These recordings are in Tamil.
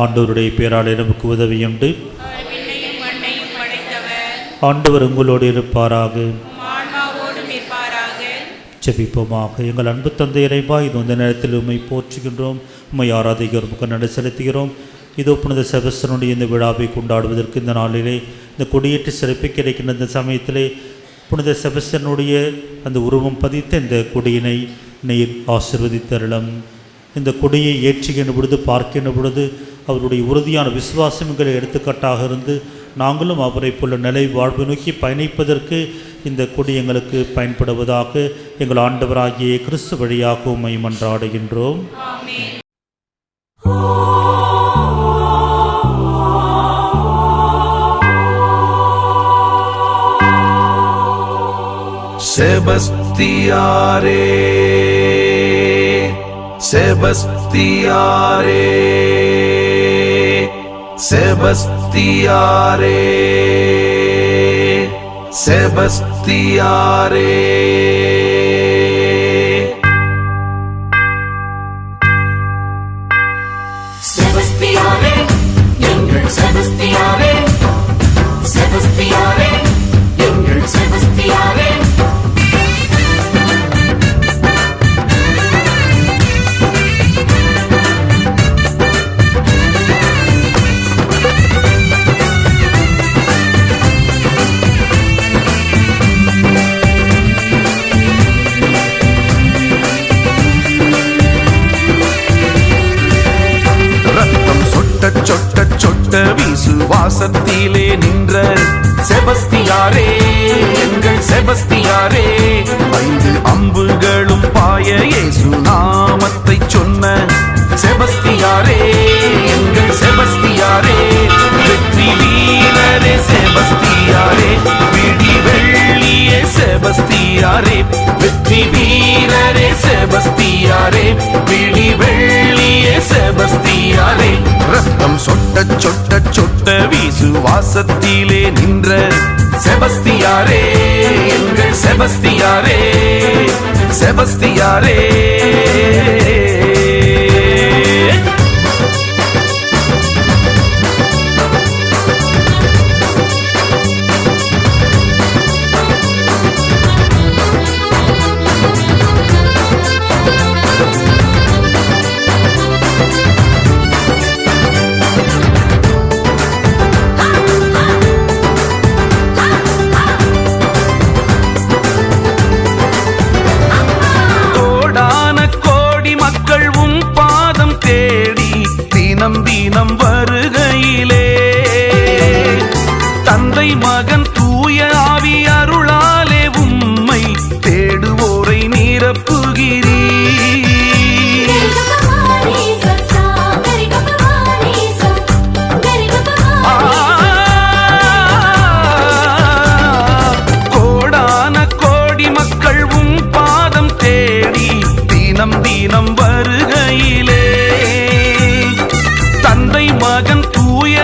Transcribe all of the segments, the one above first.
ஆண்டவருடைய பேரால் நமக்கு உதவியுண்டு. ஆண்டவர் உங்களோடு இருப்பாராக. உம் ஜெபிப்போமாக. எங்கள் அன்பு தந்தை இறைவா இது இந்த நேரத்தில் உண்மை போற்றுகின்றோம். உம்மை ஆராதிக்கிறோம் உமக்கு நன்றி செலுத்துகிறோம். இதோ புனித செபஸ்தனுடைய இந்த விழாவை கொண்டாடுவதற்கு இந்த நாளிலே இந்த கொடியேற்று சிறப்பு கிடைக்கின்ற இந்த சமயத்திலே புனித செபஸ்தனுடைய அந்த உருவம் பதித்த இந்த கொடியினை நீர் ஆசிர்வதித்தருளம். இந்த கொடியை ஏற்றுகின்ற பொழுது பார்க்கின்ற பொழுது அவருடைய உறுதியான விசுவாசம் எங்களை எடுத்துக்காட்டாக இருந்து நாங்களும் அவரை போல நிலை வாழ்வு நோக்கி பயணிப்பதற்கு இந்த கொடி எங்களுக்கு பயன்படுவதாக எங்கள் ஆண்டவராகிய கிறிஸ்து வழியாக உம்மை மன்றாடுகின்றோம். செபஸ்தியாரே. செபஸ்தியாரே Sebastiare செபஸ்தியாரே எங்கள் செபஸ்தியாரே. செபஸ்தியாரே எங்கள் செபஸ்தியாரே. விசுவாசத்திலே நின்ற செபஸ்தியாரே எங்கள் செபஸ்தியாரே. ஐந்து அம்புகளும் பாய இயேசு நாமத்தை சொன்ன செபஸ்தியாரே எங்கள் செபஸ்தியாரே. வெற்றி வீரரே செபஸ்தியாரே விடி வெள்ளியே செபஸ்தியாரே. வெற்றி வீரரே செபஸ்தியாரே விடி வெள்ளியே செபஸ்தியாரே. ரத்தம் சொட்ட சொட்ட வாசத்திலே நின்ற செபஸ்தியாரே எங்கள் செபஸ்தியாரே செபஸ்தியாரே. மகன் தூய ஆவி அருளாலே உம்மை தேடுவோரை நிரப்புகிறீர். கோடான கோடி மக்கள் உம் பாதம் தேடி தினம் தினம் வருகையிலே. தந்தை மகன் தூய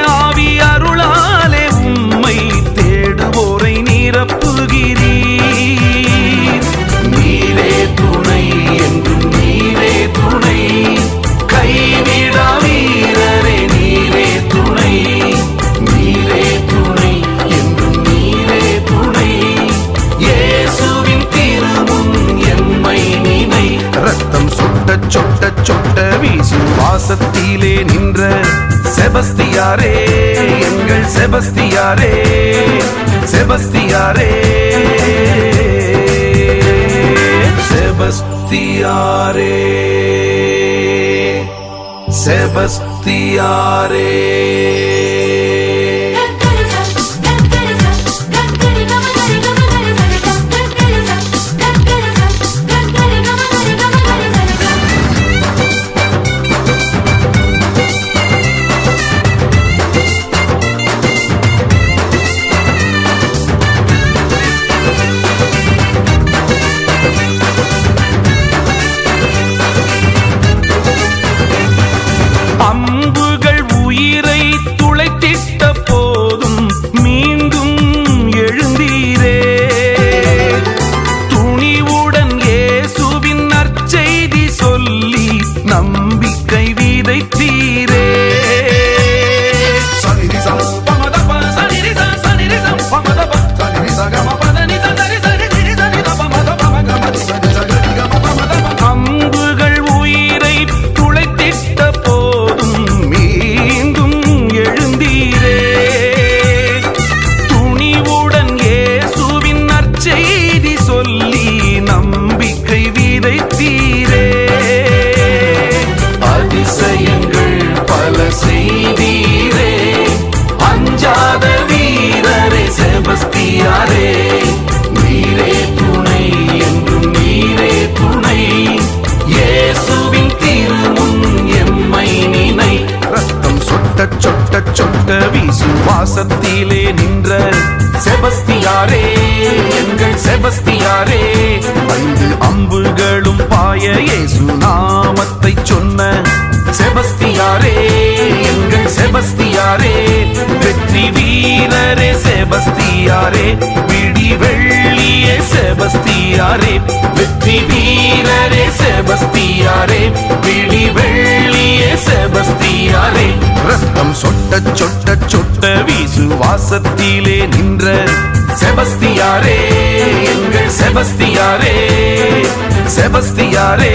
விசுவாசத்திலே நின்ற செபஸ்தியாரே எங்கள் செபஸ்தியாரே செபஸ்தியாரே. செபஸ்தியாரே செபஸ்தியாரே. விசுவாசத்திலே நின்ற செபஸ்தியாரே எங்கள் செபஸ்தியாரே. ஐந்து அம்புகளும் பாய இயேசு நாமத்தை சொன்ன செபஸ்தியாரே எங்கள் செபஸ்தியாரே. வெற்றி வீரரே செபஸ்தியாரே விடி வெள்ளியே செபஸ்தியாரே. வெற்றி வீரரே செபஸ்தியாரே விடி வெள்ளியே செபஸ்தியாரே. ரத்தம் சொட்ட சொட்ட சொட்ட விசுவாசத்திலே நின்ற செபஸ்தியாரே எங்கள் செபஸ்தியாரே செபஸ்தியாரே.